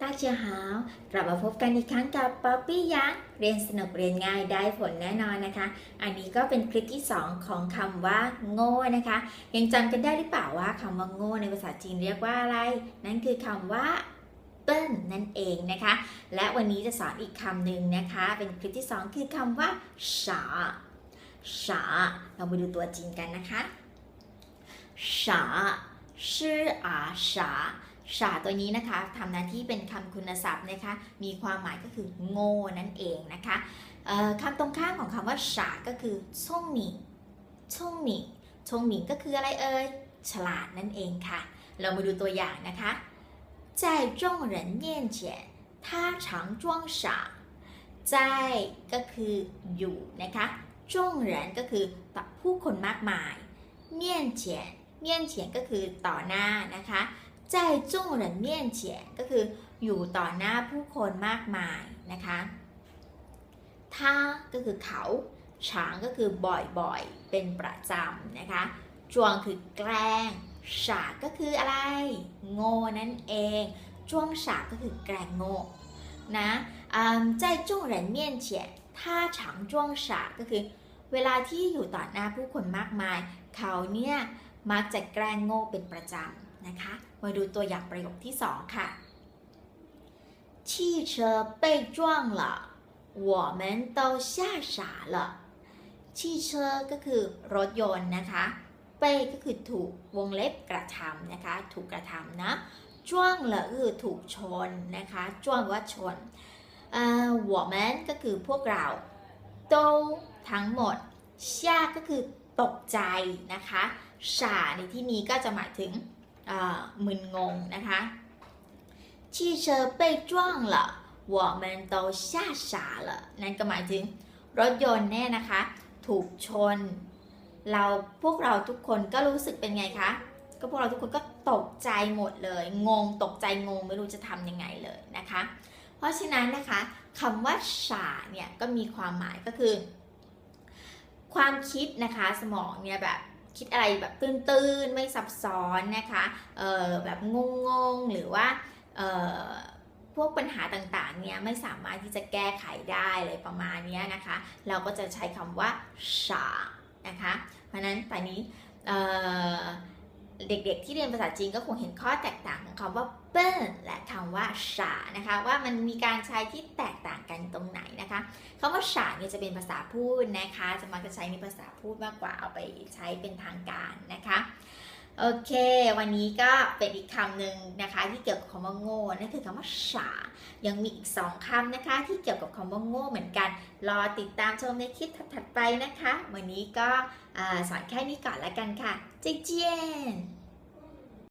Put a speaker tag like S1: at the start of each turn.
S1: ตาเจียหาวกลับมาพบกันอีกครั้งกับป๊อปปี้ยักษ์เรียนสนุกเรียนง่ายได้ผลแน่นอนนะคะ อันนี้ก็เป็นคลิปที่ 2 ของคำว่า โง่นะคะ ยังจำกันได้หรือเปล่าว่าคำว่าโง่ในภาษาจีนเรียกว่าอะไร นั่นคือคำว่าเปิ้ลนั่นเองนะคะ และวันนี้จะสอนอีกคำหนึ่งนะคะ เป็นคลิปที่ 2 คือคำว่าฉาฉาเรามาดูตัวจริงกันนะคะฉาชื่ออาฉา ฉาตัวนี้นะคะทำหน้าที่เป็นคำคุณศัพท์นะคะ มีความหมายก็คือโง่นั่นเองนะคะเอ่อคำตรงข้ามของคำว่าฉาก็คือช่งหมิงช่งหมิงช่งหมิงก็คืออะไรเอ่ยฉลาดนั่นเองค่ะ เรามาดูตัวอย่างนะคะ在众人面前他常装傻在ก็คืออยู่นะคะจงเหรินก็คือต่อผู้คนมากมายเมี่ยนเฉียนเมี่ยนเฉียนก็คือต่อหน้านะคะ 在众人面前ก็คืออยู่ต่อหน้าผู้คนมากมายนะคะ他ก็คือเขาฉางก็คือบ่อยๆ เป็นประจำนะคะจวงคือแกล้งฉาก็คืออะไร โง่นั่นเองจวงฉาก็คือแกล้งโง่นะอืม在众人面前他常装傻ก็คือ เวลาที่อยู่ต่อหน้าผู้คนมากมาย เขาเนี่ยมักจะแกล้งโง่เป็นประจำ นะคะ มาดูตัวอย่างประโยคที่ 2 ค่ะ汽车被撞了我们都吓傻了汽车ก็คือรถยนต์นะคะเป้ก็คือถูกวงเล็บกระทำนะคะ ถูกกระทำนะจ้วงเหลอคือถูกชนนะคะจ้วงว่าชนเอ่อ我们ก็คือพวกเราโตทั้งหมด吓ก็คือตกใจนะคะ傻ในที่นี้ก็จะหมายถึง อ่า มึนงงนะคะชีเชอร์ไปจ้วงละวนั่นก็หมายถึงรถยนต์เนี่ยนะคะ ถูกชน เราพวกเราทุกคนก็รู้สึกเป็นไงคะ ก็พวกเราทุกคนก็ตกใจหมดเลย งงตกใจงงไม่รู้จะทำยังไงเลยนะคะ เพราะฉะนั้นนะคะคำว่าฉาเนี่ยก็มีความหมายก็คือ ความคิดนะคะสมองเนี่ยแบบ คิดอะไรแบบตื้นๆ ไม่ซับซ้อนนะคะแบบงงๆ หรือว่าพวกปัญหาต่างๆ เนี่ยไม่สามารถที่จะแก้ไขได้เลยประมาณนี้นะคะ เราก็จะใช้คำว่าฉานะคะ เพราะนั้นตอนนี้เเด็กๆที่เรียนภาษาจีนก็คงเห็นข้อแตกต่างของคำว่าเปิ้ลและคำว่าฉานะคะ ว่ามันมีการใช้ที่แตกต่างกันตรง นะคะคำว่าฉาเนี่ยจะเป็นภาษาพูดนะคะ จะมักจะใช้ในภาษาพูดมากกว่าเอาไปใช้เป็นทางการนะคะโอเค วันนี้ก็เป็นอีกคำหนึ่งนะคะที่เกี่ยวกับคำว่าโง่นั่นคือคำว่าฉายังมีอีกสองคำนะคะ ที่เกี่ยวกับคำว่าโง่เหมือนกัน รอติดตามชมในคลิปถัดๆไปนะคะ วันนี้ก็อสอนแค่นี้ก่อนแล้วกันค่ะเจเจียน